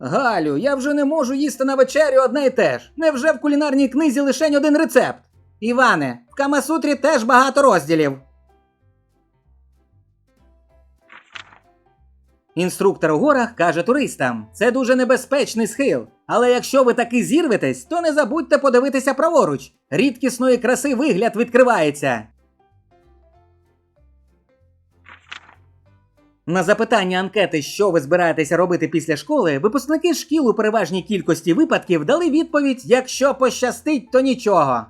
Галю, я вже не можу їсти на вечерю одне й те ж. Невже в кулінарній книзі лише один рецепт? Іване, в Камасутрі теж багато розділів. Інструктор у горах каже туристам: це дуже небезпечний схил. Але якщо ви таки зірветесь, то не забудьте подивитися праворуч. Рідкісної краси вигляд відкривається. На запитання анкети, що ви збираєтеся робити після школи, випускники шкіл у переважній кількості випадків дали відповідь: якщо пощастить, то нічого.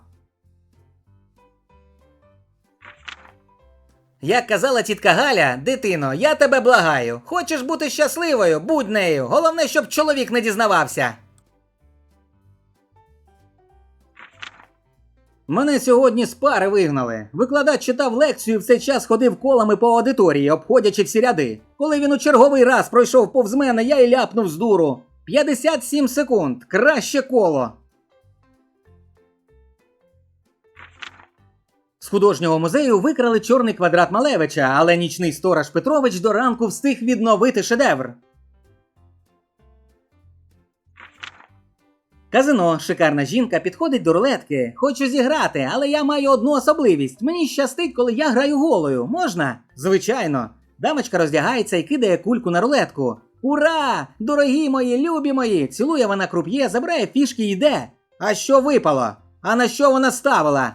Як казала тітка Галя, дитино, я тебе благаю. Хочеш бути щасливою, будь нею. Головне, щоб чоловік не дізнавався. Мене сьогодні з пари вигнали. Викладач читав лекцію і в цей час ходив колами по аудиторії, обходячи всі ряди. Коли він у черговий раз пройшов повз мене, я й ляпнув з дуру. 57 секунд. Краще коло. З художнього музею викрали чорний квадрат Малевича, але нічний сторож Петрович до ранку встиг відновити шедевр. Казино, шикарна жінка, підходить до рулетки. Хочу зіграти, але я маю одну особливість. Мені щастить, коли я граю голою. Можна? Звичайно. Дамочка роздягається і кидає кульку на рулетку. Ура! Дорогі мої, любі мої! Цілує вона круп'є, забирає фішки і йде. А що випало? А на що вона ставила?